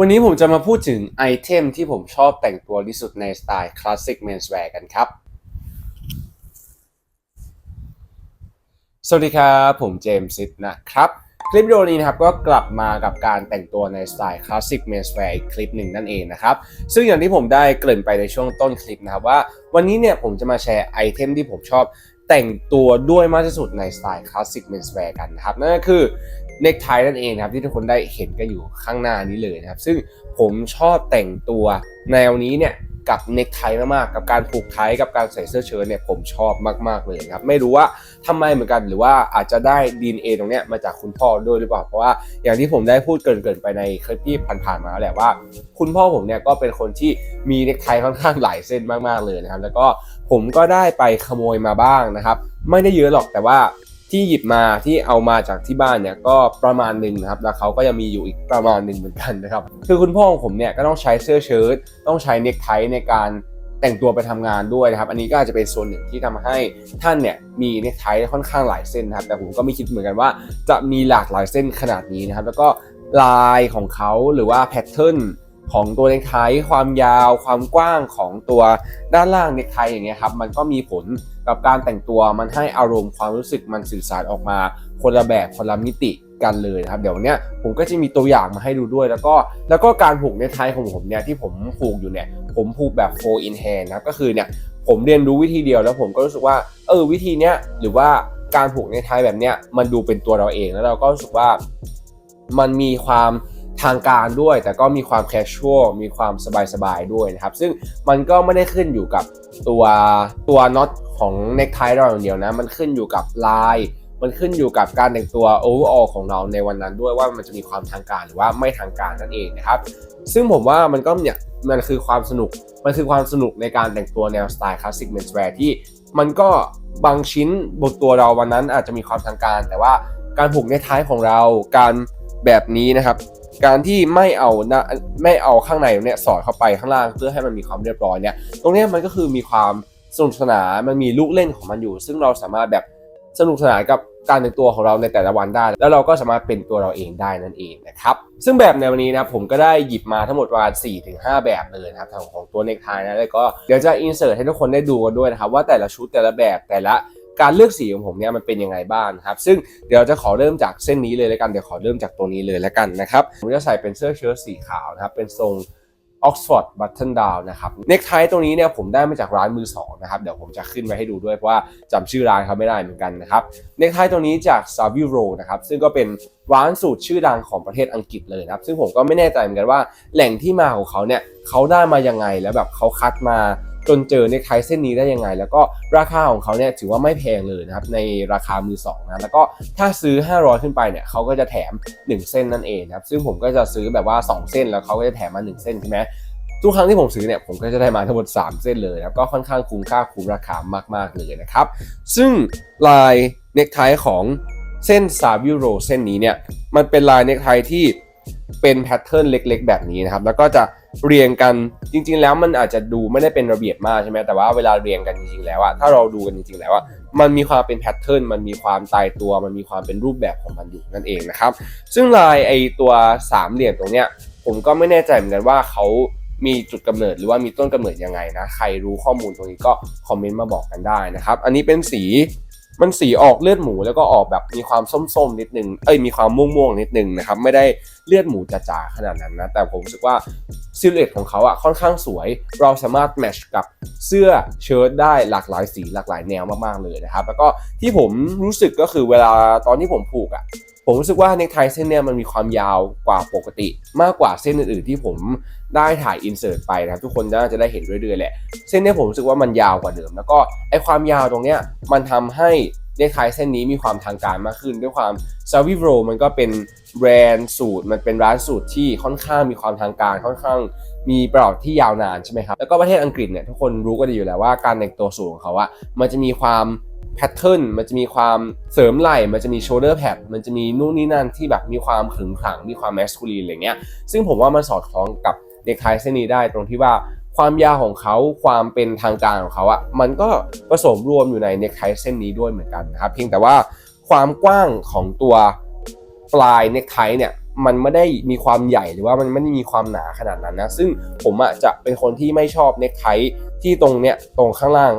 วันนี้ผมจะมาพูดถึงไอเทมที่ผมชอบแต่งตัวที่สุดในสไตล์คลาสสิก menswear กันครับ สวัสดีครับผมเจมส์ซิดนะครับ คลิปวิดีโอนี้นะครับก็กลับมากับการแต่งตัวในสไตล์คลาสสิก menswear อีกคลิปหนึ่งนั่นเองนะครับ ซึ่งอย่างที่ผมได้เกริ่นไปในช่วงต้นคลิปนะครับว่า วันนี้เนี่ยผมจะมาแชร์ไอเทมที่ผมชอบแต่งตัวด้วยมากที่สุดในสไตล์คลาสสิก menswear กันนะครับ นั่นก็คือ เนคไทนั่นเองนะครับที่ทุกคนได้เห็นกันอยู่ข้างหน้านี้เลยนะครับ ซึ่งผมชอบแต่งตัวแนวนี้เนี่ยกับเนคไทมากๆ กับการผูกไทกับการใส่เสื้อเชิ้ตเนี่ยผมชอบมากๆเลยครับ ไม่รู้ว่าทำไมเหมือนกันหรือว่าอาจจะได้ดีเอตรงเนี้ยมาจากคุณพ่อด้วยหรือเปล่า เพราะว่าอย่างที่ผมได้พูดเกินๆไปในคลิปที่ผ่านๆมาแล้วแหละว่า คุณพ่อผมเนี่ยก็เป็นคนที่มีเนคไทค่อนข้างหลายเส้นมากๆเลยนะครับ แล้วก็ผมก็ได้ไปขโมยมาบ้างนะครับ ไม่ได้เยอะหรอกแต่ว่า ที่หยิบมาที่เอามาจากที่บ้านเนี่ยก็ประมาณหนึ่งนะครับแล้วเขาก็ยังมีอยู่อีกประมาณหนึ่งเหมือนกันนะครับคือคุณพ่อของผมเนี่ยก็ต้องใช้เสื้อเชิ้ตต้องใช้เนคไทในการแต่งตัวไปทำงานด้วยนะครับ อันนี้ก็อาจจะเป็นส่วนหนึ่งที่ทำให้ท่านเนี่ยมีเนคไทค่อนข้างหลายเส้นนะครับ แต่ผมก็ไม่คิดเหมือนกันว่า จะมีหลากหลายเส้นขนาดนี้นะครับ แล้วก็ลายของเขาหรือว่าแพทเทิร์นของตัวเนคไทความยาว ความกว้างของตัวด้านล่างเนคไทอย่างเงี้ยครับ มันก็มีผล กับการแต่งตัวมันให้อารมณ์ความรู้สึกมันสื่อสารออกมาคนละแบบคนละมิติกันเลยนะครับเดี๋ยววันนี้ผมก็จะมีตัวอย่างมาให้ดูด้วย แล้วก็แล้วก็การผูกเนไทของผมเนี่ยที่ผมผูกอยู่เนี่ยผมผูกแบบ four in hand นะครับก็คือเนี่ยผมเรียนรู้วิธีเดียวแล้วผมก็รู้สึกว่าเออวิธีเนี้ยหรือว่าการผูกเนไทแบบเนี้ยมันดูเป็นตัวเราเองแล้วเราก็รู้สึกว่ามันมีความ ทางการด้วย แต่ก็มีความแคชชวลมีความสบายๆด้วยนะครับ ซึ่งมันก็ไม่ได้ขึ้นอยู่กับตัวตัวน็อตของเนคไทเราอย่างเดียวนะ มันขึ้นอยู่กับลาย มันขึ้นอยู่กับการแต่งตัว overall ของเราในวันนั้นด้วยว่ามันจะมีความทางการหรือว่าไม่ทางการนั่นเองนะครับ ซึ่งผมว่ามันก็เนี่ยมันคือความสนุก มันคือความสนุกในการแต่งตัวแนวสไตล์คลาสสิกเมนส์แวร์ที่มันก็บางชิ้นบนตัวเราวันนั้นอาจจะมีความทางการ แต่ว่าการผูกในท้ายของเราการแบบนี้นะครับ การที่ไม่เอาน้าไม่เอาข้างในเนี่ยสอดเข้าไปข้างล่างเพื่อให้มันมีความเรียบร้อยเนี่ยตรงนี้มันก็คือมีความสนุกสนานมันมีลูกเล่นของมันอยู่ ซึ่งเราสามารถแบบสนุกสนานกับการแต่งตัวของเราในแต่ละวันได้ แล้วเราก็สามารถเป็นตัวเราเองได้นั่นเองนะครับ ซึ่งแบบในวันนี้นะผมก็ได้หยิบมาทั้งหมดประมาณ4-5 แบบเลยนะครับของของตัวเนคไทนะแล้วก็เดี๋ยวจะอินเสิร์ตให้ทุกคนได้ดูกันด้วยนะครับว่าแต่ละชุดแต่ละแบบแต่ละ การเลือกสีของผมเนี่ยมันเป็นยังไงบ้างครับ ซึ่งเดี๋ยวจะขอเริ่มจากเส้นนี้เลยแล้วกันเดี๋ยวขอเริ่มจากตัวนี้เลยแล้วกันนะครับผมจะใส่เป็นเสื้อเชิ้ตสีขาวนะครับเป็นทรง Oxford Button Down นะครับเนคไทตรงนี้เนี่ยผมได้มาจากร้านมือสองนะครับเดี๋ยวผมจะขึ้นไว้ให้ดูด้วยเพราะว่าจำชื่อร้านเขาไม่ได้เหมือนกันนะครับเนคไทตรงนี้จาก Savile Row นะครับซึ่งก็เป็นร้านสูตรชื่อดังของประเทศอังกฤษเลยนะครับ ซึ่งผมก็ไม่แน่ใจเหมือนกันว่า แหล่งที่มาของเขาเนี่ยเขาได้มายังไงแล้วแบบเขาคัดมา จนเจอเนคไทเส้นนี้ได้ยังไง แล้วก็ราคาของเขาเนี่ยถือว่าไม่แพงเลยนะครับในราคามือสองนะแล้วก็ถ้าซื้อ 500 ขึ้นไปเนี่ยเขาก็จะแถม 1 เส้นนั่นเองนะครับซึ่งผมก็จะซื้อแบบว่า 2 เส้นแล้วเขาก็จะแถมมา 1 เส้นใช่ไหมทุกครั้งที่ผมซื้อเนี่ยผมก็จะได้มาทั้งหมด 3 เส้นเลยนะครับก็ค่อนข้างคุ้มค่าคุ้มราคามาก ๆ เลยนะครับ ซึ่งลายเนคไทของเส้นซาวิโรเส้นนี้เนี่ยมันเป็นลายเนคไทที่เป็นแพทเทิร์นเล็ก ๆ แบบนี้นะครับ แล้วก็จะ เรียงกันจริง ๆ แล้วมันอาจจะดูไม่ได้เป็นระเบียบมากใช่ไหมแต่ว่าเวลาเรียงกันจริงๆแล้วอะถ้าเราดูกันจริงๆแล้วอะมันมีความเป็นแพทเทิร์นมันมีความตายตัว มันมีความเป็นรูปแบบของมันอยู่นั่นเองนะครับ ซึ่งลายไอตัวสามเหลี่ยมตรงเนี้ยผมก็ไม่แน่ใจเหมือนกันว่าเขามีจุดกำเนิดหรือว่ามีต้นกำเนิดยังไงนะ ใครรู้ข้อมูลตรงนี้ก็คอมเมนต์มาบอกกันได้นะครับ อันนี้เป็นสี มันสีออกเลือดหมูแล้วก็ออกแบบมีความส้มๆนิดนึง เอ้ยมีความม่วงๆนิดนึงนะครับไม่ได้เลือดหมูจ๋าๆขนาดนั้นนะแต่ผมรู้สึกว่าซิลเอตของเขาอะค่อนข้างสวย เราสามารถแมชกับเสื้อเชิ้ตได้หลากหลายสีหลากหลายแนวมากๆเลยนะครับแล้วก็ที่ผมรู้สึกก็คือเวลาตอนที่ผมผูกอะ ผมรู้สึกว่าเนคไทเส้นเนี้ยมันมีความยาวกว่าปกติ มากกว่าเส้นอื่นๆที่ผมได้ถ่ายอินเสิร์ตไปนะครับทุกคนน่าจะได้เห็นเรื่อยๆแหละเส้นเนี้ยผมรู้สึกว่ามันยาวกว่าเดิม แล้วก็ไอความยาวตรงเนี้ยมันทำให้เนคไทเส้นนี้มีความทางการมากขึ้น ด้วยความ s a v i v r o มันก็เป็นแบรนด์สูตรมันเป็นร้านสูตรที่ค่อนข้างมีความทางการค่อนข้างมีประวัติที่ยาวนานใช่ไหมครับแล้วก็ประเทศอังกฤษเนี่ยทุกคนรู้กันดีอยู่แล้วว่าการแต่งตัวสูตรของเขาอะมันจะมีความ แพทเทิร์นมันจะมีความเสริมไหล่มันจะมีโชเดอร์แพดมันจะมีนู่นนี่นั่นที่แบบมีความขึงขังมีความแมสคูลีนอะไรเงี้ยซึ่งผมว่ามันสอดคล้องกับเนคไทเส้นนี้ได้ตรงที่ว่าความยาวของเขาความเป็นทางการของเขาอะมันก็ผสมรวมอยู่ในเนคไทเส้นนี้ด้วยเหมือนกันนะครับเพียงแต่ว่าความกว้างของตัวปลายเนคไทเนี่ยมันไม่ได้มีความใหญ่หรือว่ามันไม่ได้มีความหนาขนาดนั้นนะซึ่งผมอะจะเป็นคนที่ไม่ชอบเน็กไทที่ตรงเนี้ยตรงข้างล่าง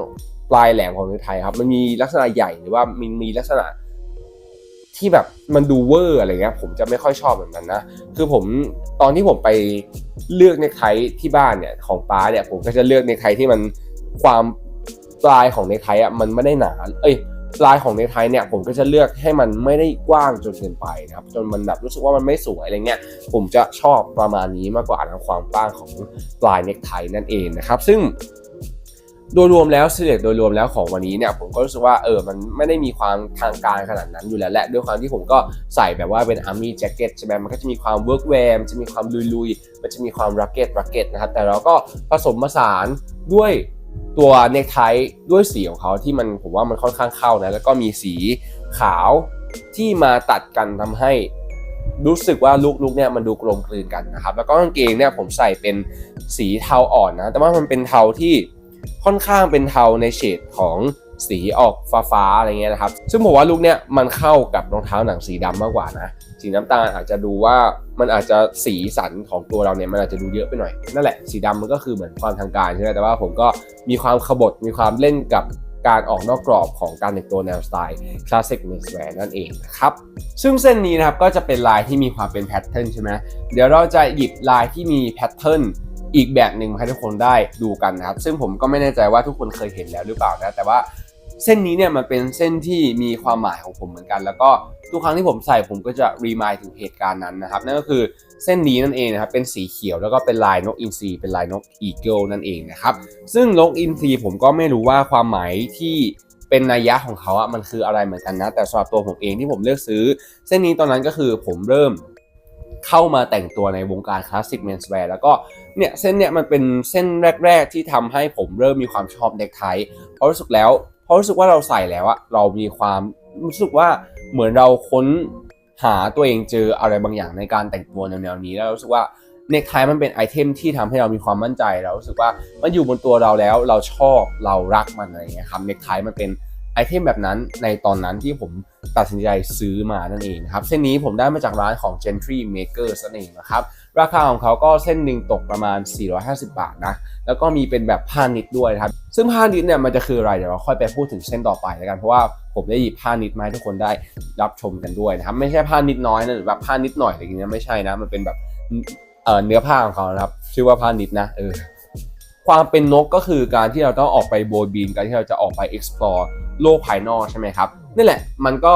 ปลายแหลมของเน็กไทครับ มันมีลักษณะใหญ่หรือว่ามันมีลักษณะที่แบบมันดูเวอร์อะไรเงี้ยผมจะไม่ค่อยชอบแบบนั้นนะ คือผมตอนที่ผมไปเลือกเน็กไทที่บ้านเนี่ยของป้าเนี่ยผมก็จะเลือกเน็กไทที่มันความปลายของเน็กไทอะมันไม่ได้หนา เอ้ยปลายของเน็กไทเนี่ยผมก็จะเลือกให้มันไม่ได้กว้างจนเกินไปนะครับจนมันแบบรู้สึกว่ามันไม่สวยอะไรเงี้ยผมจะชอบประมาณนี้มากกว่านะความกว้างของปลายเน็กไทนั่นเองนะครับ ซึ่ง โดยรวมแล้วเสิเล็กโดยรวมแล้วของวันนี้เนี่ยผมก็รู้สึกว่าเออมันไม่ได้มีความทางการขนาดนั้นอยู่แล้วแหละด้วยความที่ผมก็ใส่แบบว่าเป็นอาร์มี่แจ็คเก็ตใช่ไหมมันก็จะมีความเวิร์กแวร์จะมีความลุยๆ มันจะมีความรักเก็ตรักเก็ตนะครับแต่เราก็ผสมผสานด้วยตัวเนคไทด้วยสีของเขาที่มันผมว่ามันค่อนข้างเข้านะแล้วก็มีสีขาวที่มาตัดกันทำให้รู้สึกว่าลุคลุคเนี่ยมันดูกลมกลืนกันนะครับแล้วก็กางเกงเนี่ยผมใส่เป็นสีเทาอ่อนนะแต่ว่ามันเป็นเทาที่ ค่อนข้างเป็นเทาในเฉดของสีออกฟ้าๆอะไรเงี้ยนะครับ ซึ่งผมว่าลุคเนี้ยมันเข้ากับรองเท้าหนังสีดำมากกว่านะ สีน้ำตาลอาจจะดูว่ามันอาจจะสีสันของตัวเราเนี่ยมันอาจจะดูเยอะไปหน่อย นั่นแหละสีดำมันก็คือเหมือนความทางการใช่ไหมแต่ว่าผมก็มีความขบถมีความเล่นกับการออกนอกกรอบของการแต่งตัวแนวสไตล์คลาสสิกเมสแวร์นั่นเองนะครับ ซึ่งเส้นนี้นะครับก็จะเป็นลายที่มีความเป็นแพทเทิร์นใช่ไหมเดี๋ยวเราจะหยิบลายที่มีแพทเทิร์น อีกแบบหนึ่งให้ทุกคนได้ดูกันนะครับ ซึ่งผมก็ไม่แน่ใจว่าทุกคนเคยเห็นแล้วหรือเปล่านะ แต่ว่าเส้นนี้เนี่ยมันเป็นเส้นที่มีความหมายของผมเหมือนกัน แล้วก็ทุกครั้งที่ผมใส่ผมก็จะรีมายถึงเหตุการณ์นั้นนะครับ นั่นก็คือเส้นนี้นั่นเองนะครับเป็นสีเขียวแล้วก็เป็นลายนกอินทรีเป็นลายนกอีเกิลนั่นเองนะครับซึ่งนกอินทรีผมก็ไม่รู้ว่าความหมายที่เป็นนัยยะของเขาอะมันคืออะไรเหมือนกันนะ แต่สำหรับตัวผมเองที่ผมเลือกซื้อ เส้นนี้ตอนนั้นก็คือผมเริ่ม เข้ามาแต่งตัวในวงการคลาสสิกเมนส์แวร์แล้วก็เนี่ยเส้นเนี่ยมันเป็นเส้นแรก ๆ ที่ทำให้ผมเริ่มมีความชอบเน็กไทเพราะรู้สึกแล้วเพราะรู้สึกว่าเราใส่แล้วอะเรามีความรู้สึกว่าเหมือนเราค้นหาตัวเองเจออะไรบางอย่างในการแต่งตัวแนวๆนี้แล้วรู้สึกว่าเน็กไทมันเป็นไอเทมที่ทำให้เรามีความมั่นใจเรารู้สึกว่ามันอยู่บนตัวเราแล้วเราชอบเรารักมันอะไรเงี้ยครับเน็กไทมันเป็น เทมแบบนั้นในตอนนั้นที่ผมตัดสินใจซื้อมานั่นเองนะครับ เส้นนี้ผมได้มาจากร้านของ Gentry Makers นั่นเองนะครับ ราคาของเขาก็เส้นหนึ่งตกประมาณ 450 บาทนะ แล้วก็มีเป็นแบบผ้านิดด้วยครับ ซึ่งผ้านิดเนี่ยมันจะคืออะไร เดี๋ยวเราค่อยไปพูดถึงเส้นต่อไปแล้วกัน เพราะว่าผมได้หยิบผ้านิดมาให้ทุกคนได้รับชมกันด้วยนะครับ ไม่ใช่ผ้านิดน้อยนะหรือแบบผ้านิดหน่อยอะไรอย่างเงี้ยไม่ใช่นะ มันเป็นแบบเอ่อเนื้อผ้าของเขานะครับ ชื่อว่าผ้านิดนะ เออ ความเป็นนกก็คือการที่เราต้องออกไปโบยบิน การที่เราจะออกไป explore โลกภายนอกใช่ไหมครับนี่แหละมันก็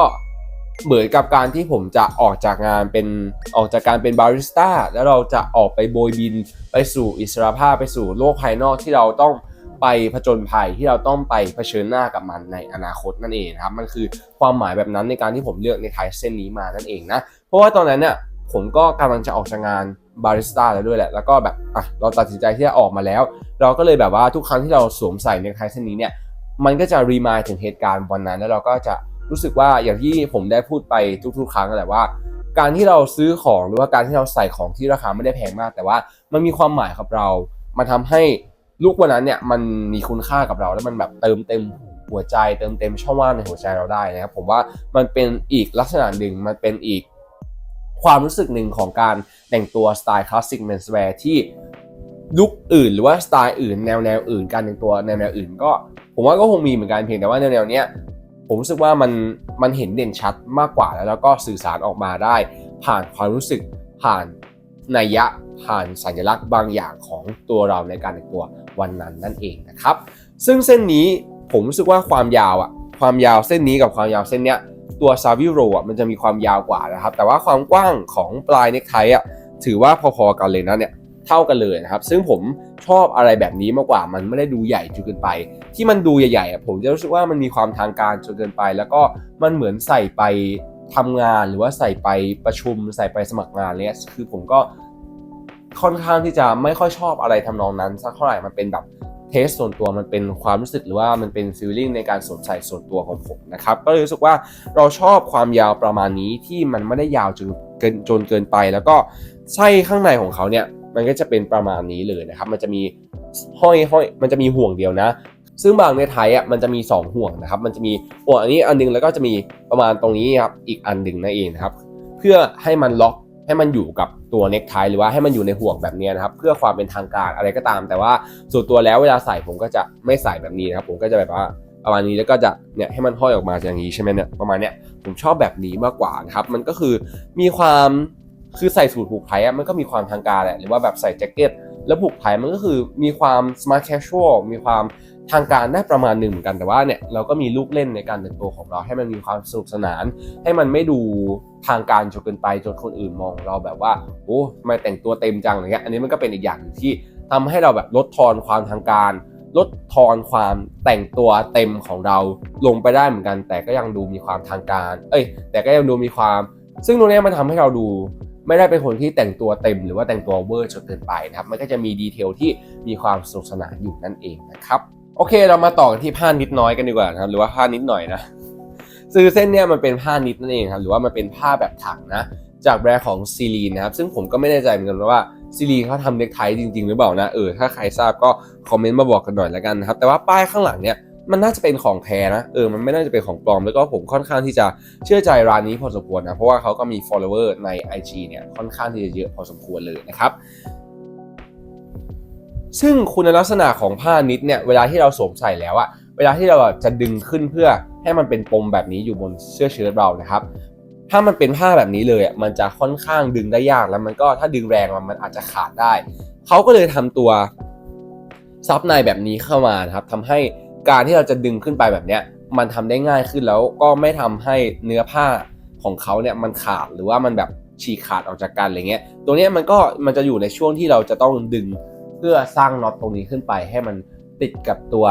เหมือนกับการที่ผมจะออกจากงานเป็นออกจากการเป็นบาริสต้าแล้วเราจะออกไปโบยบินไปสู่อิสรภาพไปสู่โลกภายนอกที่เราต้องไปผจญภัยที่เราต้องไปเผชิญหน้ากับมันในอนาคตนั่นเองครับมันคือความหมายแบบนั้นในการที่ผมเลือกในไทยเส้นนี้มานั่นเองนะเพราะว่าตอนนั้นเนี่ยผมก็กำลังจะออกจากงานบาริสต้าแล้วด้วยแหละ แล้วก็แบบอะเราตัดสินใจที่จะออกมาแล้ว เราก็เลยแบบว่าทุกครั้งที่เราสวมใส่ในไทยเส้นนี้เนี่ย มันก็จะรีมายถึงเหตุการณ์วันนั้น แล้วเราก็จะรู้สึกว่าอย่างที่ผมได้พูดไปทุก ๆ ครั้งแหละว่า การที่เราซื้อของหรือว่าการที่เราใส่ของที่ราคาไม่ได้แพงมาก แต่ว่ามันมีความหมายกับเรา มันทำให้ลูกวันนั้นเนี่ยมันมีคุณค่ากับเราแล้วมันแบบเติมเต็มหัวใจเติมเต็มช่องว่างในหัวใจเราได้นะครับผมว่ามันเป็นอีกลักษณะหนึ่งมันเป็นอีกความรู้สึกหนึ่งของการแต่งตัวสไตล์คลาสสิกเมนส์แวร์ที่ลุคอื่นหรือว่าสไตล์อื่นแนวแนวอื่นการแต่งตัวแนวแนวอื่นก็ ผมว่าก็คงมีเหมือนกันเพียงแต่ว่าแนวแนวเนี้ยผมรู้สึกว่ามันมันเห็นเด่นชัดมากกว่าแล้วแล้วก็สื่อสารออกมาได้ ผ่านความรู้สึกผ่านนัยยะผ่านสัญลักษณ์บางอย่างของตัวเราในการแต่งตัววันนั้นนั่นเองนะครับ ซึ่งเส้นนี้ผมรู้สึกว่าความยาวอะความยาวเส้นนี้กับความยาวเส้นเนี้ยตัวซาวิโรอะมันจะมีความยาวกว่านะครับ แต่ว่าความกว้างของปลายเน็กไทอะถือว่าพอๆกันเลยนะเนี่ย เท่ากันเลยนะครับ ซึ่งผมชอบอะไรแบบนี้มากกว่ามันไม่ได้ดูใหญ่จนเกินไป ที่มันดูใหญ่ๆผมจะรู้สึกว่ามันมีความทางการจนเกินไป แล้วก็มันเหมือนใส่ไปทำงานหรือว่าใส่ไปประชุมใส่ไปสมัครงานเนี้ยคือผมก็ค่อนข้างที่จะไม่ค่อยชอบอะไรทำนองนั้นสักเท่าไหร่มันเป็นแบบเทสส่วนตัวมันเป็นความรู้สึกหรือว่ามันเป็นฟีลลิ่งในการสวมใส่ส่วนตัวของผมนะครับก็เลยรู้สึกว่าเราชอบความยาวประมาณนี้ที่มันไม่ได้ยาวจนเกินจนเกินไป แล้วก็ไส้ข้างในของเขาเนี่ย มันก็จะเป็นประมาณนี้เลยนะครับ มันจะมีห้อยห้อยมันจะมีห่วงเดียวนะ ซึ่งบางในไทยอะมันจะมี 2 ห่วงนะครับ มันจะมีห่วงอันนี้อันหนึงแล้วก็จะมีประมาณตรงนี้ครับอีกอันหนึ่งนั่นเองนะครับ เพื่อให้มันล็อกให้มันอยู่กับตัวเน็กไทหรือว่าให้มันอยู่ในห่วงแบบนี้นะครับ เพื่อความเป็นทางการอะไรก็ตาม แต่ว่าส่วนตัวแล้วเวลาใส่ผมก็จะไม่ใส่แบบนี้นะครับผมก็จะแบบว่าประมาณนี้แล้วก็จะเนี่ยให้มันห้อยออกมาอย่างนี้ใช่ไหมเนี่ยประมาณเนี้ยผมชอบแบบนี้มากกว่านะครับมันก็คือมีความ คือใส่สูทผูกไทอะมันก็มีความทางการแหละหรือว่าแบบใส่แจ็คเก็ตแล้วผูกไทมันก็คือมีความ smart casual มีความทางการได้ประมาณหนึ่งเหมือนกันแต่ว่าเนี่ยเราก็มีลูกเล่นในการแต่งตัวของเราให้มันมีความสนุกสนาน ให้มันไม่ดูทางการจนเกินไปจนคนอื่นมองเราแบบว่าโอ้ทำไมแต่งตัวเต็มจังอะไรเงี้ยอันนี้มันก็เป็นอีกอย่างหนึ่งที่ทำให้เราแบบลดทอนความทางการ ลดทอนความแต่งตัวเต็มของเราลงไปได้เหมือนกัน แต่ก็ยังดูมีความทางการ เอ้ยแต่ก็ยังดูมีความ ซึ่งตรงนี้มันทำให้เราดู ไม่ได้เป็นคนที่แต่งตัวเต็มหรือว่าแต่งตัวเวอร์จนเกินไปนะครับมันก็จะมีดีเทลที่มีความสนุกสนานอยู่นั่นเองนะครับโอเค เรามาต่อกันที่ผ้านิดน้อยกันดีกว่านะครับหรือว่าผ้านิดหน่อยนะซื้อเส้นเนี้ยมันเป็นผ้านิดนั่นเองครับหรือว่ามันเป็นผ้าแบบถักนะจากแบรนด์ของซีรีนนะครับซึ่งผมก็ไม่แน่ใจเหมือนกันว่าซีรีนเขาทำเน็กไทจริงๆ หรือเปล่านะเออถ้าใครทราบก็คอมเมนต์มาบอกกันหน่อยแล้วกันนะครับแต่ว่าป้ายข้างหลังเนี่ย มันน่าจะเป็นของแท้นะเออมันไม่น่าจะเป็นของปลอมแล้วก็ผมค่อนข้างที่จะเชื่อใจร้านนี้พอสมควรนะเพราะว่าเขาก็มี follower ใน IG เนี่ยค่อนข้างที่จะเยอะพอสมควรเลยนะครับซึ่งคุณลักษณะของผ้านิดเนี่ยเวลาที่เราสวมใส่แล้วอะเวลาที่เราจะดึงขึ้นเพื่อให้มันเป็นปมแบบนี้อยู่บนเสื้อเชิ้ตเรานะครับ ถ้ามันเป็นผ้าแบบนี้เลยอะมันจะค่อนข้างดึงได้ยากแล้วมันก็ถ้าดึงแรงมันมันอาจจะขาดได้ เขาก็เลยทำตัวซับในแบบนี้เข้ามานะครับทำให้ การที่เราจะดึงขึ้นไปแบบเนี้ยมันทำได้ง่ายขึ้นแล้วก็ไม่ทำให้เนื้อผ้าของเขาเนี่ยมันขาดหรือว่ามันแบบฉีกขาดออกจากกันอะไรเงี้ย ตัวเนี้ยมันก็มันจะอยู่ในช่วงที่เราจะต้องดึงเพื่อสร้างน็อตตรงนี้ขึ้นไป ให้มันติดกับตัว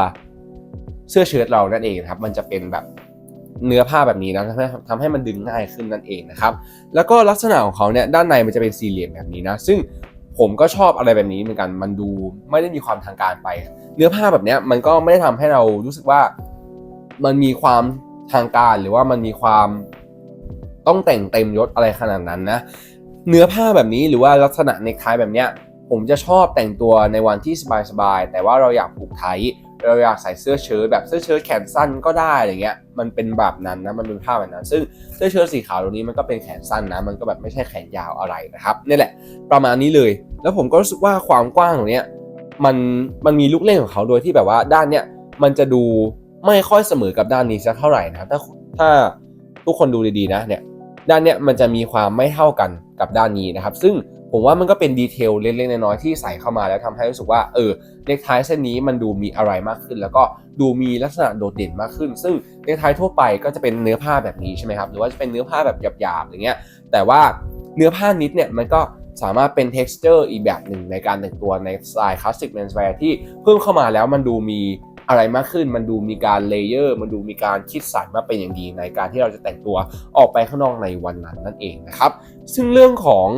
เสื้อเชิ้ตเรานั่นเองครับ มันจะเป็นแบบเนื้อผ้าแบบนี้นะทำให้ทำให้มันดึงง่ายขึ้นนั่นเองนะครับ แล้วก็ลักษณะของเขาเนี่ยด้านในมันจะเป็นสี่เหลี่ยมแบบนี้นะ ซึ่ง ผมก็ชอบอะไรแบบนี้เหมือนกัน มันดูไม่ได้มีความทางการไป เนื้อผ้าแบบเนี้ยมันก็ไม่ได้ทำให้เรารู้สึกว่ามันมีความทางการหรือว่ามันมีความต้องแต่งเต็มยศอะไรขนาดนั้นนะ เนื้อผ้าแบบนี้หรือว่าลักษณะในคไทแบบเนี้ยผมจะชอบแต่งตัวในวันที่สบายๆ แต่ว่าเราอยากผูกไท เราอยากใส่เสื้อเชิ้ตแบบเสื้อเชิ้ตแขนสั้นก็ได้อะไรเงี้ยมันเป็นแบบนั้นนะมันเป็นผ้าแบบนั้น ซึ่งเสื้อเชิ้ตสีขาวตรงนี้มันก็เป็นแขนสั้นนะ มันก็แบบไม่ใช่แขนยาวอะไรนะครับนี่แหละ ประมาณนี้เลย แล้วผมก็รู้สึกว่าความกว้างตรงเนี้ยมันมันมีลูกเล่นของเขาโดยที่แบบว่าด้านเนี้ยมันจะดูไม่ค่อยเสมอกับด้านนี้สักเท่าไหร่นะครับถ้าถ้าทุกคนดูดีๆนะเนี่ยด้านเนี้ยมันจะมีความไม่เท่ากันกับด้านนี้นะครับ ซึ่ง ผมว่ามันก็เป็นดีเทลเล็กๆน้อยๆที่ใส่เข้ามาแล้วทำให้รู้สึกว่าเออเนคไทเส้นนี้มันดูมีอะไรมากขึ้น แล้วก็ดูมีลักษณะโดดเด่นมากขึ้น ซึ่งเนคไททั่วไปก็จะเป็นเนื้อผ้าแบบนี้ใช่ไหมครับหรือว่าจะเป็นเนื้อผ้าแบบหยาบๆอย่างเงี้ยแต่ว่าเนื้อผ้านิดเนี่ยมันก็สามารถเป็น t e x t อร์อีกแบบหนึ่งในการแต่งตัวในสไตล์คลาสสิกแมนส์แวร์ที่เพิ่มเข้ามาแล้วมันดูมีอะไรมากขึ้น มันดูมีการเลเยอร์ มันดูมีการคิดสรรมาเป็นอย่างดีในการที่เราจะแต่งตัวออกไปข้างนอกในวันนั้นนั่นเองนะครับ ซึ่งเรื่องของ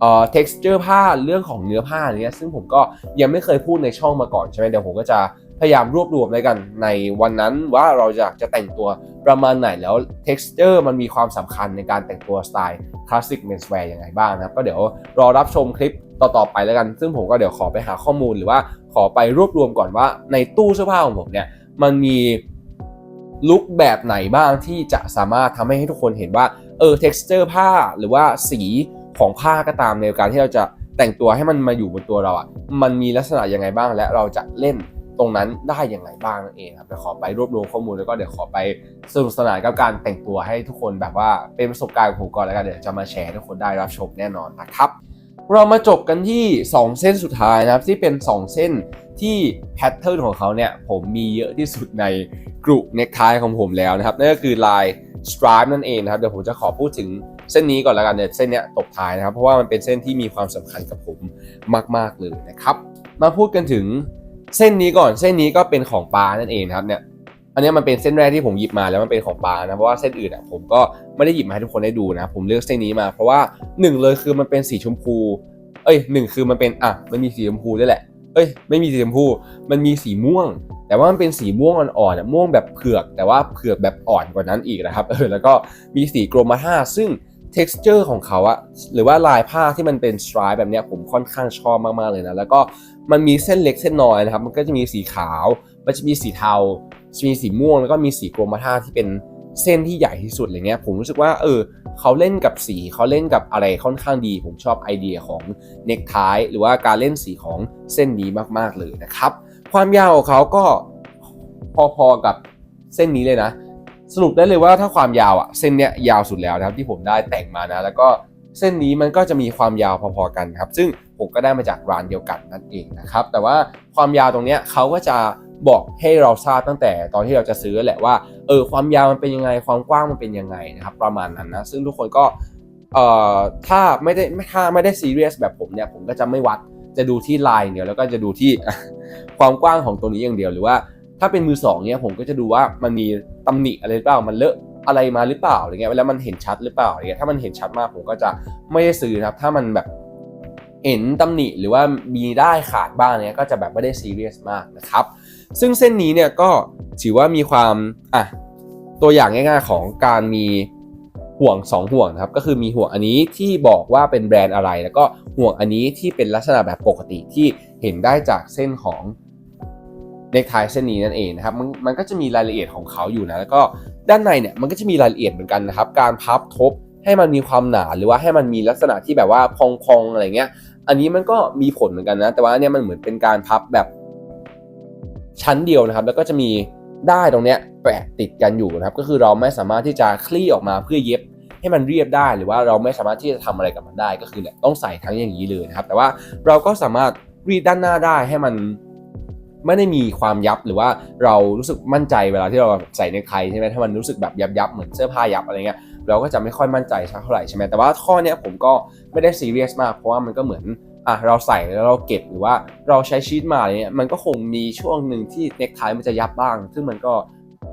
เอ่อ texture ผ้าเรื่องของเนื้อผ้าเนี้ยซึ่งผมก็ยังไม่เคยพูดในช่องมาก่อนใช่ไหมเดี๋ยวผมก็จะพยายามรวบรวมแล้วกันในวันนั้นว่าเราจะจะแต่งตัวประมาณไหนแล้ว texture มันมีความสำคัญในการแต่งตัวสไตล์ classic menswear ยังไงบ้างนะครับ ก็เดี๋ยวรอรับชมคลิปต่อๆไปแล้วกัน ซึ่งผมก็เดี๋ยวขอไปหาข้อมูลหรือว่าขอไปรวบรวมก่อนว่าในตู้เสื้อผ้าของผมเนี่ยมันมีลุคแบบไหนบ้างที่จะสามารถทำให้ทุกคนเห็นว่าเออ texture ผ้าหรือว่าสี ของผ้าก็ตามในการที่เราจะแต่งตัวให้มันมาอยู่บนตัวเราอะมันมีลักษณะยังไงบ้างและเราจะเล่นตรงนั้นได้ยังไงบ้างนั่นเองครับเดี๋ยวขอไปรวบรวมข้อมูลแล้วก็เดี๋ยวขอไปสนุกสนานกับการแต่งตัวให้ทุกคนแบบว่าเป็นประสบการณ์ของผมก่อนแล้วกันเดี๋ยวจะมาแชร์ให้ทุกคนได้รับชมแน่นอนนะครับเรามาจบกันที่ 2 เส้นสุดท้ายนะครับที่เป็น 2 เส้นที่แพทเทิร์นของเขาเนี่ยผมมีเยอะที่สุดในกลุ่มเน็กไทของผมแล้วนะครับนั่นก็คือลาย stripe นั่นเองนะครับเดี๋ยวผมจะขอพูดถึง เส้นนี้ก่อนแล้วกันเนี่ยเส้นเนี้ยตบท้ายนะครับ เพราะว่ามันเป็นเส้นที่มีความสำคัญกับผมมาก ๆเลยนะครับ มาพูดกันถึงเส้นนี้ก่อนเส้นนี้ก็เป็นของปลานั่นเองนะครับเนี่ยอันนี้มันเป็นเส้นแรกที่ผมหยิบมาแล้วมันเป็นของปลานะเพราะว่าเส้นอื่นอะผมก็ไม่ได้หยิบมาให้ทุกคนได้ดูนะ ผมเลือกเส้นนี้มา เพราะว่าหนึ่งเลยคือมันเป็นสีชมพู เอ้ยหนึ่งคือมันเป็นอะมันมีสีชมพูด้วยแหละเอ้ยไม่มีสีชมพูมันมีสีม่วง แต่ว่ามันเป็นสีม่วงอ่อนๆอะม่วงแบบเผือก แต่ว่าเผือกแบบอ่อนกว่านั้นอีกนะครับเออแล้วก็มีสีกรมาท่าซึ่ง texture ของเขาอะหรือว่าลายผ้าที่มันเป็น stripe แบบเนี้ยผมค่อนข้างชอบมากๆเลยนะ แล้วก็มันมีเส้นเล็กเส้นน้อยนะครับ มันก็จะมีสีขาว มันจะมีสีเทาจะมีสีม่วง แล้วก็มีสีกรมท่าที่เป็นเส้นที่ใหญ่ที่สุดอะไรเงี้ย ผมรู้สึกว่าเออเขาเล่นกับสีเขาเล่นกับอะไรค่อนข้างดี ผมชอบไอเดียของเน็กไทหรือว่าการเล่นสีของเส้นนี้มากๆเลยนะครับ ความยาวของเขาก็พอๆกับเส้นนี้เลยนะ สรุปได้เลยว่าถ้าความยาวอะเส้นเนี้ยยาวสุดแล้วนะครับที่ผมได้แต่งมานะ แล้วก็เส้นนี้มันก็จะมีความยาวพอๆกันครับ ซึ่งผมก็ได้มาจากร้านเดียวกันนั่นเองนะครับ แต่ว่าความยาวตรงเนี้ยเขาก็จะบอกให้เราทราบตั้งแต่ตอนที่เราจะซื้อแหละว่าเออความยาวมันเป็นยังไงความกว้างมันเป็นยังไงนะครับ ประมาณนั้นนะซึ่งทุกคนก็เอ่อถ้าไม่ได้ถ้าไม่ได้ซีเรียสแบบผมเนี่ยผมก็จะไม่วัดจะดูที่ลายเดียวแล้วก็จะดูที่ความกว้างของตัวนี้อย่างเดียวหรือว่า ถ้าเป็นมือสองเนี่ยผมก็จะดูว่ามันมี ตำหนิอะไรหรือเปล่ามันเลอะอะไรมาหรือเปล่าอะไรเงี้ยแล้วมันเห็นชัดหรือเปล่าอะไรเงี้ยถ้ามันเห็นชัดมากผมก็จะไม่ได้ซื้อนะครับ ถ้ามันแบบเห็นตำหนิหรือว่ามีได้ขาดบ้างเนี่ยก็จะแบบไม่ได้ซีเรียสมากนะครับ ซึ่งเส้นนี้เนี่ยก็ถือว่ามีความอะตัวอย่างง่ายๆของการมีห่วงสองห่วงนะครับก็คือมีห่วงอันนี้ที่บอกว่าเป็นแบรนด์อะไร แล้วก็ห่วงอันนี้ที่เป็นลักษณะแบบปกติที่เห็นได้จากเส้นของ เนคไทเส้นนี้นั่นเองนะครับมันมันก็จะมีรายละเอียดของเขาอยู่นะแล้วก็ด้านในเนี่ยมันก็จะมีรายละเอียดเหมือนกันนะครับการพับทบให้มันมีความหนาหรือว่าให้มันมีลักษณะที่แบบว่าพองๆอะไรเงี้ย อันนี้มันก็มีผลเหมือนกันนะ แต่ว่าเนี่ยมันเหมือนเป็นการพับแบบชั้นเดียวนะครับ แล้วก็จะมีได้ตรงเนี้ยแปะติดกันอยู่นะครับ ก็คือเราไม่สามารถที่จะคลี่ออกมาเพื่อเย็บให้มันเรียบได้ หรือว่าเราไม่สามารถที่จะทำอะไรกับมันได้ ก็คือเนี่ยต้องใส่ทั้งอย่างนี้เลยนะครับ แต่ว่าเราก็สามารถรีดด้านหน้าได้ให้มัน ไม่ได้มีความยับหรือว่าเรารู้สึกมั่นใจเวลาที่เราใส่ในไทใช่ไหมถ้ามันรู้สึกแบบยับยับเหมือนเสื้อผ้ายับอะไรเงี้ยเราก็จะไม่ค่อยมั่นใจสักเท่าไหร่ใช่ไหมแต่ว่าข้อเนี้ยผมก็ไม่ได้ซีเรียสมากเพราะว่ามันก็เหมือนอะเราใส่แล้วเราเก็บหรือว่าเราใช้ชีตมาอะไรเงี้ยมันก็คงมีช่วงหนึ่งที่เน็กไทมันจะยับบ้าง ซึ่งมันก็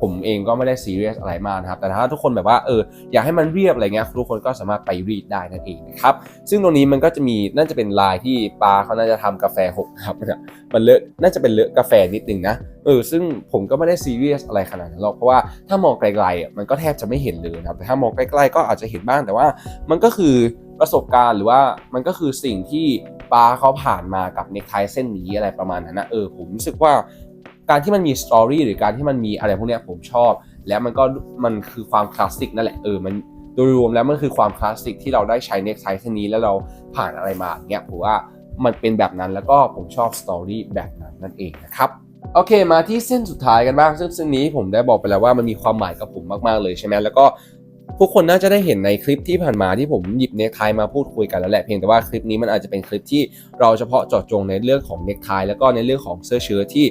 ผมเองก็ไม่ได้ซีเรียสอะไรมากนะครับ แต่ถ้าทุกคนแบบว่าเอออยากให้มันเรียบอะไรเงี้ยทุกคนก็สามารถไปรีดได้นั่นเองนะครับ ซึ่งตรงนี้มันก็จะมีน่าจะเป็นลายที่ปลาเขาน่าจะทำกาแฟหกครับมันเลอะน่าจะเป็นเลอะกาแฟนิดนึงนะเออซึ่งผมก็ไม่ได้ซีเรียสอะไรขนาดนั้นหรอกเพราะว่าถ้ามองไกลๆอะมันก็แทบจะไม่เห็นเลยนะครับแต่ถ้ามองใกล้ๆก็อาจจะเห็นบ้างแต่ว่ามันก็คือประสบการณ์หรือว่ามันก็คือสิ่งที่ปาเขาผ่านมากับเนคไทเส้นนี้อะไรประมาณนั้นนะเออผมรู้สึกว่า การที่มันมีสตอรี่หรือการที่มันมีอะไรพวกเนี้ยผมชอบ แล้วมันก็มันคือความคลาสสิกนั่นแหละเออมันโดยรวมแล้วมันคือความคลาสสิกที่เราได้ใช้เน็กไทเส้นนี้แล้วเราผ่านอะไรมาอย่างเงี้ยผมว่ามันเป็นแบบนั้นแล้วก็ผมชอบสตอรี่แบบนั้นนั่นเองนะครับโอเค มาที่เส้นสุดท้ายกันบ้างซึ่งเส้นนี้ผมได้บอกไปแล้วว่ามันมีความหมายกับผมมากๆเลยใช่ไหมแล้วก็ทุกคนน่าจะได้เห็นในคลิปที่ผ่านมาที่ผมหยิบเนคไทมาพูดคุยกันแล้วแหละเพียงแต่ว่าคลิปนี้มันอาจจะเป็นคลิปที่เราเฉพาะเจาะจงในเรื่องของเนคไทแล้วก็ในเรื่องของเสื้อเชิ้ตที่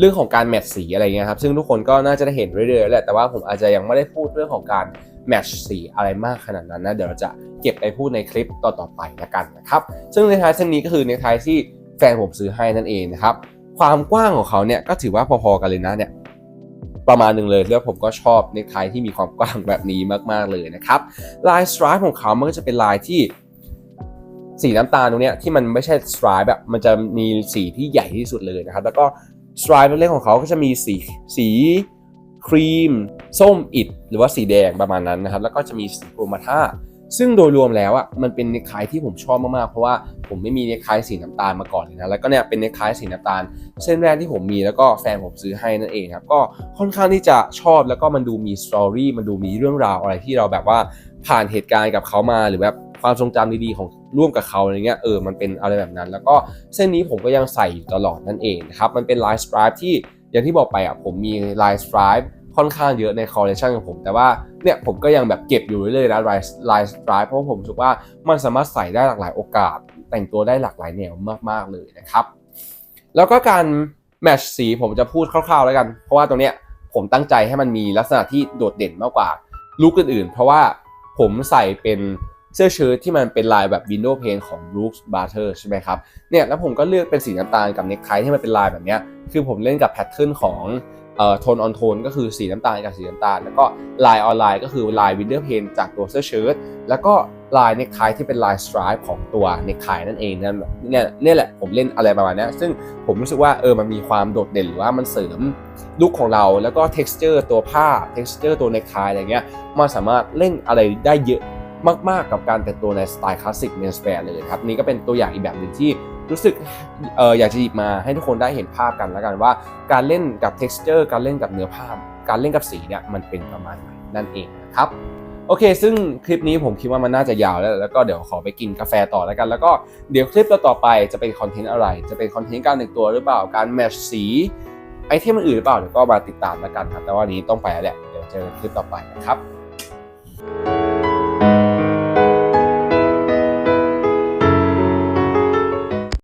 เรื่องของการแมทสีอะไรเงี้ยครับ ซึ่งทุกคนก็น่าจะได้เห็นเรื่อยๆแหละแต่ว่าผมอาจจะยังไม่ได้พูดเรื่องของการแมทสีอะไรมากขนาดนั้นนะเดี๋ยวเราจะเก็บไปพูดในคลิปต่อๆไปละกันนะครับซึ่งเนคไทเส้นนี้ก็คือเนคไทที่แฟนผมซื้อให้นั่นเองนะครับความกว้างของเขาเนี่ยก็ถือว่าพอๆกันเลยนะเนี่ยประมาณหนึ่งเลยแล้วผมก็ชอบเนคไทที่มีความกว้างแบบนี้มากๆเลยนะครับลายสไตร์ของเขามันก็จะเป็นลายที่สีน้ำตาลตรงเนี้ยที่มันไม่ใช่สไตร์แบบมันจะมีสีที่ใหญ่ที่สุดเลยนะครับแล้วก็ สไตร์เล็กของเขาก็จะมีสีสีครีม ส้มอิด หรือว่าสีแดงประมาณนั้นนะครับ แล้วก็จะมีสีโครมาท่าซึ่งโดยรวมแล้วอะมันเป็นเนคไทที่ผมชอบมากๆ เพราะว่าผมไม่มีเนคไทสีน้ำตาลมาก่อนเลยนะแล้วก็เนี่ยเป็นเนคไทสีน้ำตาล เส้นแรกที่ผมมีแล้วก็แฟนผมซื้อให้นั่นเองครับก็ค่อนข้างที่จะชอบแล้วก็มันดูมีสตอรี่มันดูมีเรื่องราวอะไรที่เราแบบว่าผ่านเหตุการณ์กับเขามาหรือแบบ ความทรงจำดีๆของร่วมกับเขาอะไรเงี้ยเออมันเป็นอะไรแบบนั้น แล้วก็เส้นนี้ผมก็ยังใส่อยู่ตลอดนั่นเองนะครับมันเป็นลายสไตร์ที่อย่างที่บอกไปอะผมมีลายสไตร์ค่อนข้างเยอะในคอลเลคชันของผม แต่ว่าเนี่ยผมก็ยังแบบเก็บอยู่เรื่อยๆนะลายลายสไตร์เพราะผมรู้สึกว่ามันสามารถใส่ได้หลากหลายโอกาส แต่งตัวได้หลากหลายแนวมากๆเลยนะครับ แล้วก็การแมทช์สีผมจะพูดคร่าวๆแล้วกัน เพราะว่าตรงเนี้ยผมตั้งใจให้มันมีลักษณะที่โดดเด่นมากกว่าลุคอื่นๆ เพราะว่าผมใส่เป็น เสื้อเชิ้ตที่มันเป็นลายแบบ window pane ของ Brooks Butter ใช่ไหมครับเนี่ยแล้วผมก็เลือกเป็นสีน้ำตาลกับเนคไทที่มันเป็นลายแบบเนี้ยคือผมเล่นกับแพทเทิร์นของเอ่อโทนออนโทนก็คือสีน้ำตาลกับสีน้ำตาล แล้วก็ลายออนไลน์ก็คือลาย window pane จากตัวเสื้อเชิ้ตแล้วก็ลายเนคไทที่เป็นลายสไตร์ของตัวเนคไทนั่นเองนั่นเนี่ยนี่แหละผมเล่นอะไรประมาณนี้ซึ่งผมรู้สึกว่าเออมันมีความโดดเด่นหรือว่ามันเสริมลุคของเราแล้วก็ texture ตัวผ้า texture ตัวเนคไทอะไรเงี้ยมันสามารถเล่นอะไรได้เยอะ มากๆ กับการแต่งตัวในสไตล์คลาสสิกเมนสแปร์เลยครับนี่ก็เป็นตัวอย่างอีกแบบหนึ่งที่รู้สึกอออยากจะหยิบมาให้ทุกคนได้เห็นภาพกันแล้วกันว่า การเล่นกับ texture การเล่นกับเนื้อผ้าการเล่นกับสีเนี่ยมันเป็นประมาณไหนนั่นเองนะครับโอเค ซึ่งคลิปนี้ผมคิดว่ามันน่าจะยาวแล้ว แล้วก็เดี๋ยวขอไปกินกาแฟต่อแล้วกัน แล้วก็เดี๋ยวคลิปต่อไปจะเป็นคอนเทนต์อะไร จะเป็นคอนเทนต์การแต่งตัวหรือเปล่า การแมชสีไอเทมอื่นหรือเปล่า เดี๋ยวก็มาติดตามแล้วกันครับ แต่ว่าวันนี้ต้องไปแล้วแหละ เดี๋ยวเจอกันคลิปต่อไปนะครับ